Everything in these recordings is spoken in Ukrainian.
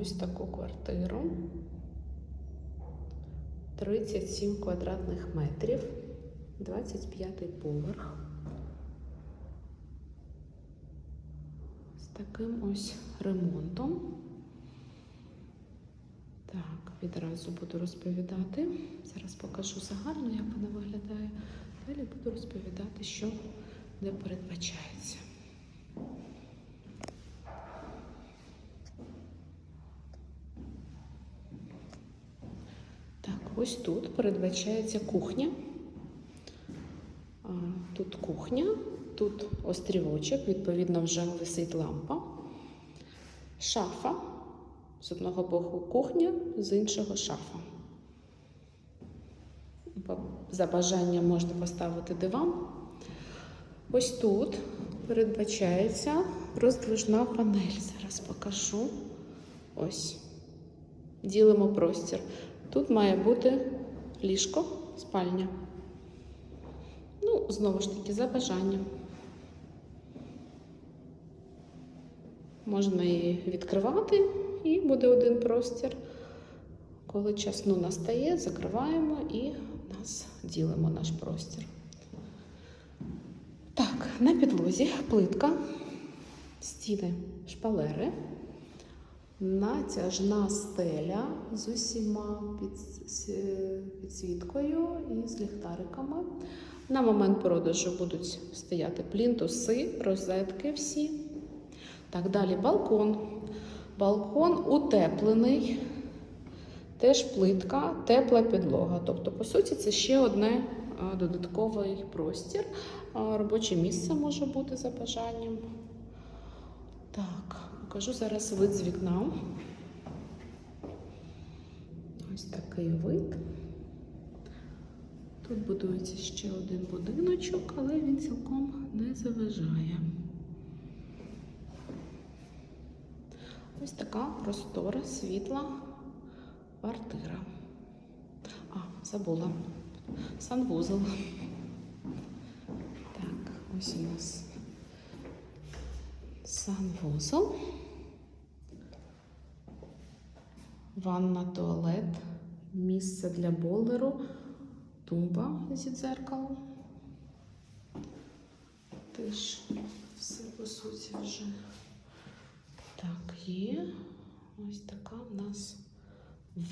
ось таку квартиру. 37 квадратних метрів, 25 поверх. З таким ось ремонтом. Так, відразу буду розповідати. Зараз покажу загально, як вона виглядає. Далі буду розповідати, що де передбачається. Так, ось тут передбачається кухня. Тут кухня, тут острівочок, відповідно, вже висить лампа, шафа. З одного боку кухня, з іншого шафа. За бажанням можна поставити диван. Ось тут передбачається роздвижна панель. Зараз покажу. Ось. Ділимо простір. Тут має бути ліжко, спальня. Ну, знову ж таки, за бажанням. Можна її відкривати, і буде один простір. Коли час ну, настає, закриваємо і нас ділимо наш простір. Так, на підлозі плитка, стіни, шпалери, натяжна стеля з усіма підсвіткою і з ліхтариками. На момент продажу будуть стояти плінтуси, розетки всі. Так, далі балкон. Балкон утеплений, теж плитка, тепла підлога. Тобто, по суті, це ще одне додатковий простір. Робоче місце може бути за бажанням. Так, покажу зараз вид з вікна. Ось такий вид. Тут будується ще один будиночок, але він цілком не заважає. Ось така простора, світла квартира. А, забула. Санвузол. Так, ось у нас санвузол. Ванна, туалет, місце для бойлеру, тумба зі дзеркалом. Теж все по суті вже. Так, є ось така в нас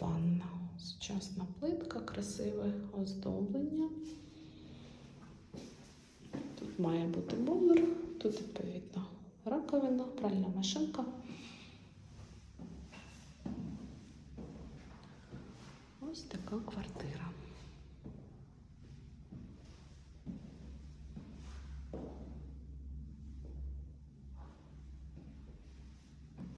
ванна. Сучасна плитка, красиве оздоблення. Тут має бути бойлер, тут відповідно раковина, пральна машинка. Ось така квартира.